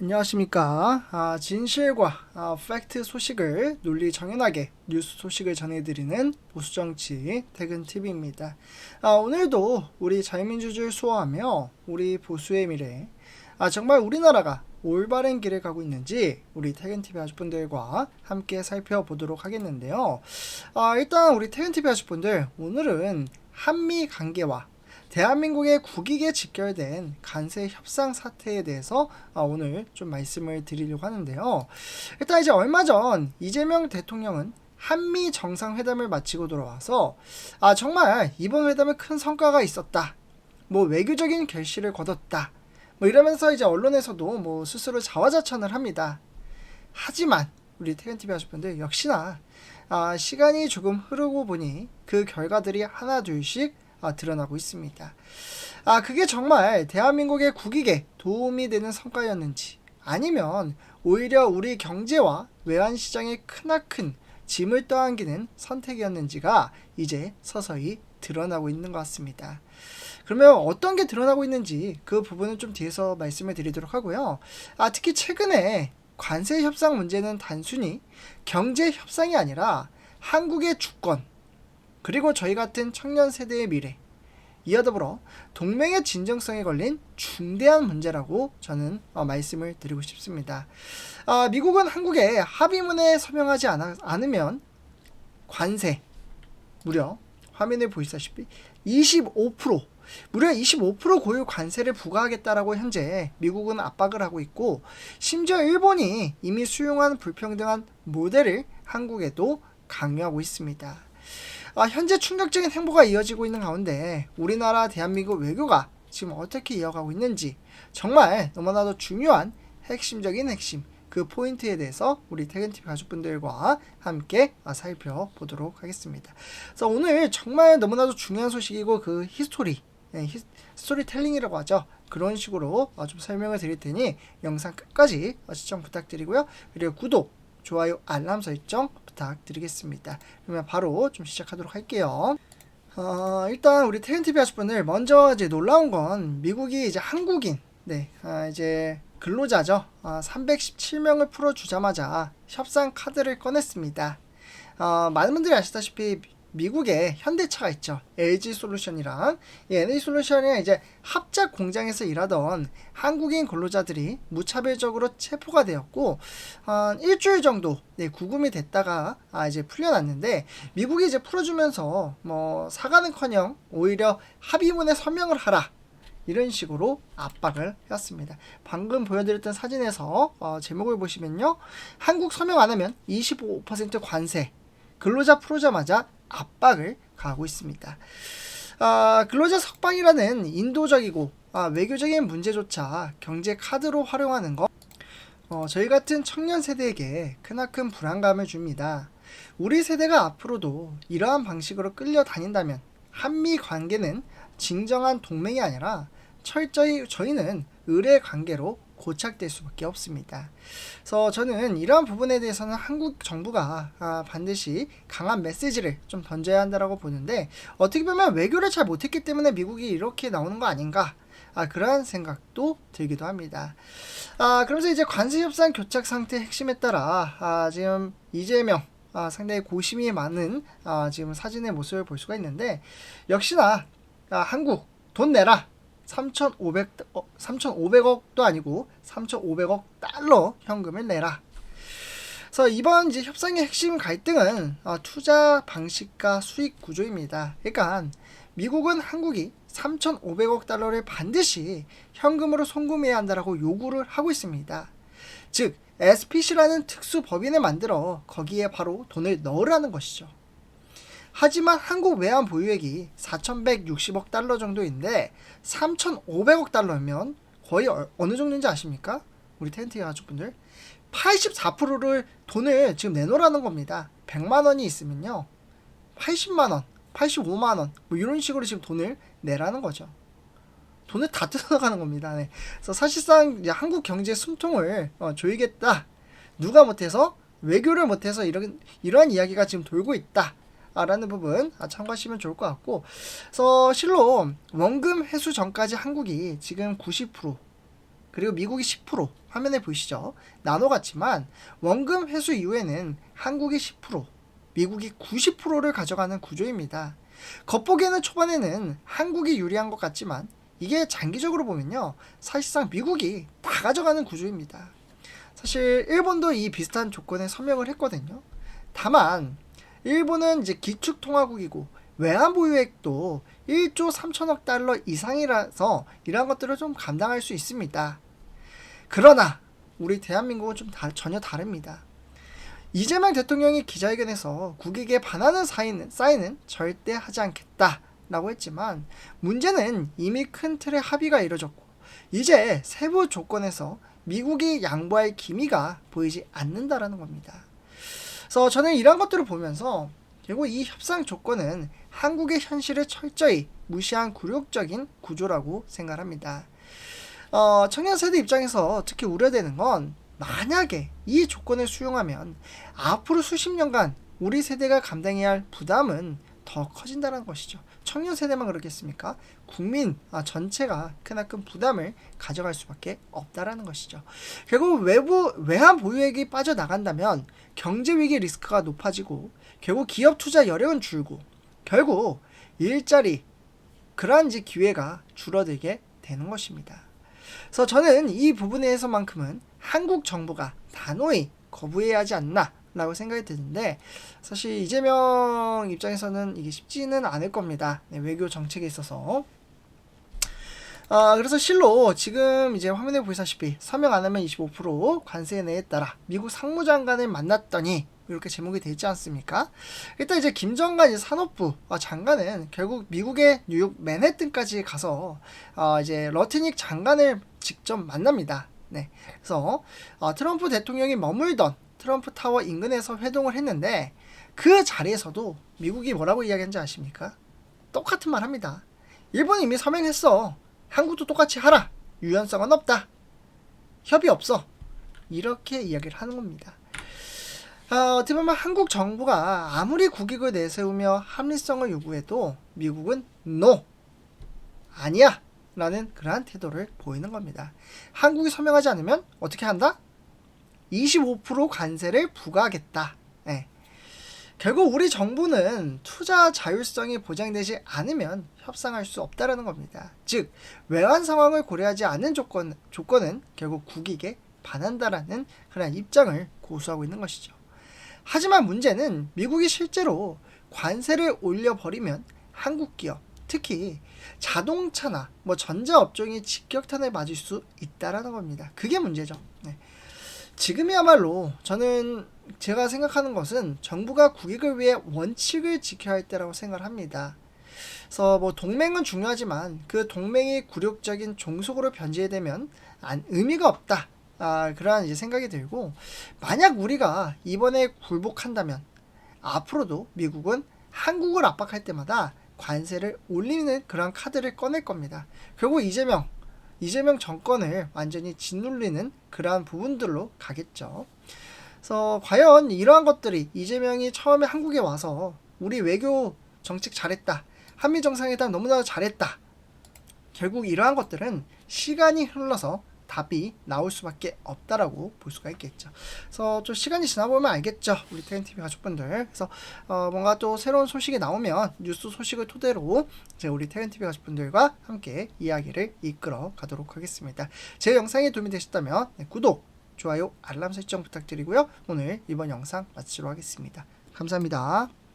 안녕하십니까. 아, 진실과 아, 팩트 소식을 논리 정연하게 뉴스 소식을 전해드리는 보수정치 퇴근TV입니다. 아, 오늘도 우리 자유민주주의를 수호하며 우리 보수의 미래, 아, 정말 우리나라가 올바른 길을 가고 있는지 우리 퇴근TV 가족분들과 함께 살펴보도록 하겠는데요. 아, 일단 우리 퇴근TV 가족분들, 오늘은 한미 관계와 대한민국의 국익에 직결된 간세 협상 사태에 대해서 아, 오늘 좀 말씀을 드리려고 하는데요. 일단 이제 얼마 전 이재명 대통령은 한미 정상회담을 마치고 돌아와서 아 정말 이번 회담에 큰 성과가 있었다. 뭐 외교적인 결실을 거뒀다. 뭐 이러면서 이제 언론에서도 뭐 스스로 자화자찬을 합니다. 하지만 우리 태견TV 가족분들 역시나 아, 시간이 조금 흐르고 보니 그 결과들이 하나 둘씩 아, 드러나고 있습니다. 아, 그게 정말 대한민국의 국익에 도움이 되는 성과였는지 아니면 오히려 우리 경제와 외환 시장에 크나큰 짐을 떠안기는 선택이었는지가 이제 서서히 드러나고 있는 것 같습니다. 그러면 어떤 게 드러나고 있는지 그 부분은 좀 뒤에서 말씀을 드리도록 하고요. 아, 특히 최근에 관세 협상 문제는 단순히 경제 협상이 아니라 한국의 주권, 그리고 저희 같은 청년 세대의 미래, 이와 더불어 동맹의 진정성에 걸린 중대한 문제라고 저는 어, 말씀을 드리고 싶습니다. 아, 미국은 한국에 합의문에 서명하지 않아, 않으면 관세 무려 화면에 보시다시피 25% 무려 25% 고유 관세를 부과하겠다라고 현재 미국은 압박을 하고 있고 심지어 일본이 이미 수용한 불평등한 모델을 한국에도 강요하고 있습니다. 아, 현재 충격적인 행보가 이어지고 있는 가운데 우리나라 대한민국 외교가 지금 어떻게 이어가고 있는지 정말 너무나도 중요한 핵심적인 핵심 그 포인트에 대해서 우리 퇴근TV 가족분들과 함께 살펴보도록 하겠습니다. 그래서 오늘 정말 너무나도 중요한 소식이고 그 히스토리, 네, 히, 스토리텔링이라고 하죠. 그런 식으로 어, 좀 설명을 드릴 테니 영상 끝까지 시청 부탁드리고요. 그리고 구독, 좋아요, 알람 설정 부탁드리겠습니다. 그러면 바로 좀 시작하도록 할게요. 어, 일단 우리 태연TV 하실분들 먼저 이제 놀라운 건 미국이 이제 한국인, 네, 아, 이제 근로자죠. 아, 317명을 풀어주자마자 협상 카드를 꺼냈습니다. 어, 많은 분들이 아시다시피 미국에 현대차가 있죠. LG 솔루션이랑 이 NA 솔루션이 이제 합작 공장에서 일하던 한국인 근로자들이 무차별적으로 체포가 되었고 한 일주일 정도 네, 구금이 됐다가 아 이제 풀려났는데 미국이 이제 풀어주면서 뭐 사과는커녕 오히려 합의문에 서명을 하라. 이런 식으로 압박을 해왔습니다. 방금 보여드렸던 사진에서 어, 제목을 보시면요. 한국 서명 안 하면 25% 관세, 근로자 풀어자마자 압박을 가하고 있습니다. 아, 근로자 석방이라는 인도적이고 아, 외교적인 문제조차 경제 카드로 활용하는 것 어, 저희 같은 청년 세대에게 크나큰 불안감을 줍니다. 우리 세대가 앞으로도 이러한 방식으로 끌려다닌다면 한미 관계는 진정한 동맹이 아니라 철저히 저희는 의뢰 관계로 고착될 수밖에 없습니다. 그래서 저는 이러한 부분에 대해서는 한국 정부가 아, 반드시 강한 메시지를 좀 던져야 한다고 보는데 어떻게 보면 외교를 잘 못했기 때문에 미국이 이렇게 나오는 거 아닌가 아, 그러한 생각도 들기도 합니다. 아, 그러면서 이제 관세 협상 교착 상태 핵심에 따라 아, 지금 이재명 아, 상당히 고심이 많은 아, 지금 사진의 모습을 볼 수가 있는데 역시나 아, 한국 돈 내라 3,500, 어, 3,500억도 아니고 3,500억 달러 현금을 내라. 그래서 이번 이제 협상의 핵심 갈등은 어, 투자 방식과 수익 구조입니다. 그러니까 미국은 한국이 3,500억 달러를 반드시 현금으로 송금해야 한다라고 요구를 하고 있습니다. 즉 SPC라는 특수 법인을 만들어 거기에 바로 돈을 넣으라는 것이죠. 하지만 한국 외환 보유액이 4,160억 달러 정도인데 3,500억 달러면 거의 어, 느 정도인지 아십니까? 우리 텐트 가족분들 84%를 돈을 지금 내놓으라는 겁니다. 100만 원이 있으면요. 80만 원, 85만 원, 뭐 이런 식으로 지금 돈을 내라는 거죠. 돈을 다 뜯어가는 겁니다. 네. 그래서 사실상 한국 경제 숨통을 어, 조이겠다. 누가 못해서 외교를 못해서 이런 이러한 이야기가 지금 돌고 있다. 라는 부분 참고하시면 좋을 것 같고 그래서 실로 원금 회수 전까지 한국이 지금 90% 그리고 미국이 10% 화면에 보이시죠? 나눠 갔지만 원금 회수 이후에는 한국이 10% 미국이 90%를 가져가는 구조입니다. 겉보기에는 초반에는 한국이 유리한 것 같지만 이게 장기적으로 보면요. 사실상 미국이 다 가져가는 구조입니다. 사실 일본도 이 비슷한 조건에 서명을 했거든요. 다만 일본은 이제 기축 통화국이고 외환 보유액도 1조 3천억 달러 이상이라서 이러한 것들을 좀 감당할 수 있습니다. 그러나 우리 대한민국은 좀 다, 전혀 다릅니다. 이재명 대통령이 기자회견에서 국익에 반하는 사인은, 사인은 절대 하지 않겠다라고 했지만 문제는 이미 큰 틀의 합의가 이루어졌고 이제 세부 조건에서 미국이 양보할 기미가 보이지 않는다라는 겁니다. 그래서 저는 이런 것들을 보면서 결국 이 협상 조건은 한국의 현실을 철저히 무시한 굴욕적인 구조라고 생각합니다. 어, 청년 세대 입장에서 특히 우려되는 건 만약에 이 조건을 수용하면 앞으로 수십 년간 우리 세대가 감당해야 할 부담은 더 커진다는 것이죠. 청년 세대만 그렇겠습니까? 국민 아, 전체가 크나큰 부담을 가져갈 수밖에 없다라는 것이죠. 결국 외부 외환 보유액이 빠져나간다면 경제 위기 리스크가 높아지고 결국 기업 투자 여력은 줄고 결국 일자리 그러한 이제 기회가 줄어들게 되는 것입니다. 그래서 저는 이 부분에서만큼은 한국 정부가 단호히 거부해야 하지 않나 라고 생각이 드는데 사실 이재명 입장에서는 이게 쉽지는 않을 겁니다. 네, 외교 정책에 있어서. 아, 그래서 실로 지금 이제 화면에 보시다시피 서명 안 하면 25% 관세 내에 따라 미국 상무장관을 만났더니 이렇게 제목이 되어 있지 않습니까? 일단 이제 김정관 산업부 어, 장관은 결국 미국의 뉴욕 맨해튼까지 가서 어, 이제 러트닉 장관을 직접 만납니다. 네. 그래서 어, 트럼프 대통령이 머물던 트럼프 타워 인근에서 회동을 했는데 그 자리에서도 미국이 뭐라고 이야기했는지 아십니까? 똑같은 말 합니다. 일본이 이미 서명했어. 한국도 똑같이 하라. 유연성은 없다. 협의 없어. 이렇게 이야기를 하는 겁니다. 아, 어떻게 보면 한국 정부가 아무리 국익을 내세우며 합리성을 요구해도 미국은 NO! 아니야! 라는 그러한 태도를 보이는 겁니다. 한국이 서명하지 않으면 어떻게 한다? 25% 관세를 부과하겠다. 네. 결국 우리 정부는 투자 자율성이 보장되지 않으면 협상할 수 없다라는 겁니다. 즉 외환 상황을 고려하지 않는 조건 조건은 결국 국익에 반한다라는 그런 입장을 고수하고 있는 것이죠. 하지만 문제는 미국이 실제로 관세를 올려버리면 한국 기업, 특히 자동차나 뭐 전자 업종이 직격탄을 맞을 수 있다라는 겁니다. 그게 문제죠. 네. 지금이야말로 저는 제가 생각하는 것은 정부가 국익을 위해 원칙을 지켜야 할 때라고 생각을 합니다. 그래서 뭐 동맹은 중요하지만 그 동맹이 굴욕적인 종속으로 변질되면 안, 의미가 없다. 아, 그러한 이제 생각이 들고 만약 우리가 이번에 굴복한다면 앞으로도 미국은 한국을 압박할 때마다 관세를 올리는 그런 카드를 꺼낼 겁니다. 결국 이재명 이재명 정권을 완전히 짓눌리는 그러한 부분들로 가겠죠. 그래서 과연 이러한 것들이 이재명이 처음에 한국에 와서 우리 외교 정책 잘했다. 한미 정상회담 너무나 잘했다. 결국 이러한 것들은 시간이 흘러서 답이 나올 수밖에 없다라고 볼 수가 있겠죠. 그래서 좀 시간이 지나보면 알겠죠. 우리 태연TV 가족분들. 그래서 어 뭔가 또 새로운 소식이 나오면 뉴스 소식을 토대로 이제 우리 태연TV 가족분들과 함께 이야기를 이끌어 가도록 하겠습니다. 제 영상이 도움이 되셨다면 네, 구독, 좋아요, 알람 설정 부탁드리고요. 오늘 이번 영상 마치도록 하겠습니다. 감사합니다.